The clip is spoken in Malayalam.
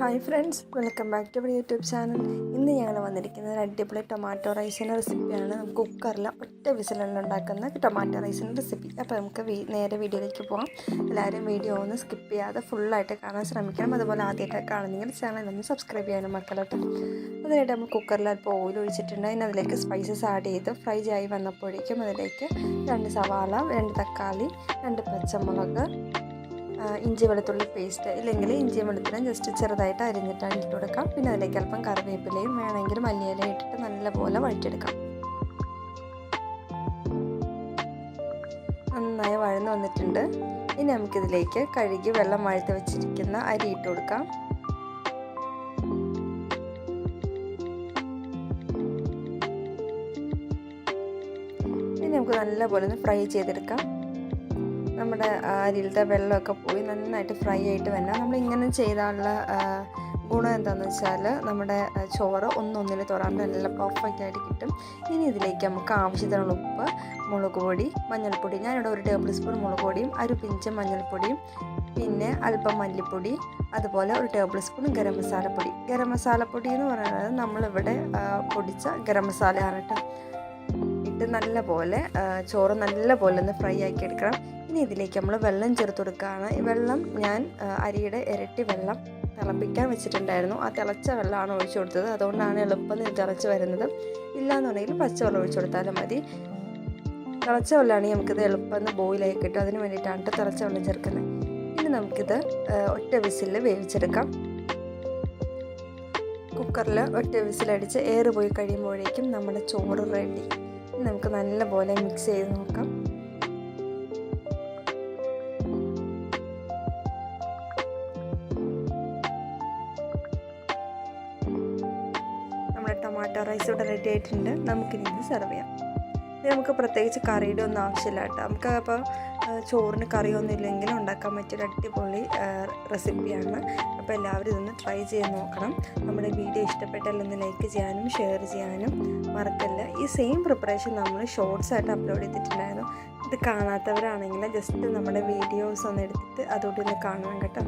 Hi friends welcome back to our YouTube channel. ഇന്ന് ഞങ്ങൾ വന്നിരിക്കുന്നത് അടിപൊളി ടൊമാറ്റോ റൈസിന്റെ റെസിപ്പിയാണ്. നമുക്ക് കുക്കറിൽ ഒറ്റ വിസിലുള്ള ഉണ്ടാക്കുന്ന ടൊമാറ്റോ റൈസിന്റെ റെസിപ്പി. അപ്പോൾ നമുക്ക് നേരെ വീഡിയോയിലേക്ക് പോകാം എല്ലാവരും വീഡിയോ ഒന്ന് സ്കിപ്പ് ചെയ്യാതെ ഫുള്ളായിട്ട് കാണാൻ ശ്രമിക്കണം. അതുപോലെ ആദ്യമായിട്ട് കാണുന്നെങ്കിൽ ചാനൽ ഒന്ന് സബ്സ്ക്രൈബ് ചെയ്യാനും മക്കളോട്ട് അതിനായിട്ട് നമ്മൾ കുക്കറിൽ അല്പം ഓയിൽ ഒഴിച്ചിട്ടുണ്ട്. അതിന് അതിലേക്ക് സ്പൈസസ് ആഡ് ചെയ്ത് ഫ്രൈ ആയി വന്നപ്പോഴേക്കും അതിലേക്ക് രണ്ട് സവാള രണ്ട് തക്കാളി രണ്ട് പച്ചമുളക് ഇഞ്ചി വെളുത്തുള്ളി പേസ്റ്റ് ഇല്ലെങ്കിൽ ഇഞ്ചി വെളുത്തുള്ളിയും ജസ്റ്റ് ചെറുതായിട്ട് അരിഞ്ഞിട്ടാണ് ഇട്ട് കൊടുക്കാം. പിന്നെ അതിലേക്ക് അല്പം കറിവേപ്പിലയും വേണമെങ്കിൽ മല്ലിയിലയും ഇട്ടിട്ട് നല്ലപോലെ വഴറ്റിയെടുക്കാം. നന്നായി വഴന്ന് വന്നിട്ടുണ്ട്. ഇനി നമുക്കിതിലേക്ക് കഴുകി വെള്ളം വഴുത്തി വെച്ചിരിക്കുന്ന അരി ഇട്ട് കൊടുക്കാം. ഇനി നമുക്ക് നല്ലപോലെ ഒന്ന് ഫ്രൈ ചെയ്തെടുക്കാം. നമ്മുടെ അരിയിലത്തെ വെള്ളമൊക്കെ പോയി നന്നായിട്ട് ഫ്രൈ ആയിട്ട് വരണം. നമ്മൾ ഇങ്ങനെ ചെയ്താലുള്ള ഗുണം എന്താണെന്ന് വെച്ചാൽ നമ്മുടെ ചോറ് ഒന്നൊന്നിൽ തൊടാണ്ട് നല്ല പെർഫെക്റ്റ് ആയിട്ട് കിട്ടും. ഇനി ഇതിലേക്ക് നമുക്ക് ആവശ്യത്തിനുള്ള ഉപ്പ് മുളക് പൊടി മഞ്ഞൾപ്പൊടി. ഞാനിവിടെ ഒരു ടേബിൾ സ്പൂൺ മുളക് പൊടിയും ഒരു പിഞ്ച് മഞ്ഞൾപ്പൊടിയും പിന്നെ അല്പം മല്ലിപ്പൊടി അതുപോലെ ഒരു ടേബിൾ സ്പൂൺ ഗരം മസാലപ്പൊടി ഗരം മസാലപ്പൊടി എന്ന് പറയുന്നത് നമ്മളിവിടെ പൊടിച്ച ഗരം മസാലയാണ് കേട്ടോ. ഇട്ട് നല്ലപോലെ ചോറ് നല്ലപോലെ ഒന്ന് ഫ്രൈ ആക്കി എടുക്കണം. ഇനി ഇതിലേക്ക് നമ്മൾ വെള്ളം ചേർത്ത് കൊടുക്കുകയാണ് ഈ വെള്ളം ഞാൻ അരിയുടെ ഇരട്ടി വെള്ളം തിളപ്പിക്കാൻ വെച്ചിട്ടുണ്ടായിരുന്നു. ആ തിളച്ച വെള്ളമാണ് ഒഴിച്ചു കൊടുത്തത്. അതുകൊണ്ടാണ് എളുപ്പം തിളച്ച് വരുന്നത്. ഇല്ലാന്നുണ്ടെങ്കിൽ പച്ചവെള്ളം ഒഴിച്ചു കൊടുത്താലും മതി. തിളച്ച വെള്ളമാണെങ്കിൽ നമുക്കിത് എളുപ്പം ബോയിലായി കിട്ടും. അതിന് വേണ്ടിയിട്ടാണ് ട്ടോ തിളച്ച വെള്ളം ചേർക്കുന്നത്. ഇനി നമുക്കിത് ഒറ്റ വിസിലിൽ വേവിച്ചെടുക്കാം. കുക്കറിൽ ഒറ്റ വിസിലടിച്ച് എയർ പോയി കഴിയുമ്പോഴേക്കും നമ്മുടെ ചോറ് റെഡി നമുക്ക് നല്ലപോലെ മിക്സ് ചെയ്ത് നോക്കാം. നമ്മുടെ ടൊമാറ്റോ റൈസ് ഇവിടെ റെഡി ആയിട്ടുണ്ട്. നമുക്കിനി ഇത് സെർവ് ചെയ്യാം. ഇത് നമുക്ക് പ്രത്യേകിച്ച് കറിയുടെ ഒന്നും ആവശ്യമില്ല കേട്ടോ. നമുക്ക് അപ്പോൾ ചോറിന് കറിയൊന്നും ഇല്ലെങ്കിലും ഉണ്ടാക്കാൻ പറ്റിയൊരു അടിപൊളി റെസിപ്പിയാണ് അപ്പോൾ എല്ലാവരും ഇതൊന്ന് ട്രൈ ചെയ്ത് നോക്കണം. നമ്മുടെ വീഡിയോ ഇഷ്ടപ്പെട്ടാൽ ഒന്ന് ലൈക്ക് ചെയ്യാനും ഷെയർ ചെയ്യാനും മറക്കല്ല. ഈ സെയിം പ്രിപ്പറേഷൻ നമ്മൾ ഷോർട്സ് ആയിട്ട് അപ്ലോഡ് ചെയ്തിട്ടുണ്ടായിരുന്നു. ഇത് കാണാത്തവരാണെങ്കിൽ ജസ്റ്റ് നമ്മുടെ വീഡിയോസ് ഒന്ന് എടുത്തിട്ട് അതുകൂടി ഒന്ന് കാണണം കേട്ടോ.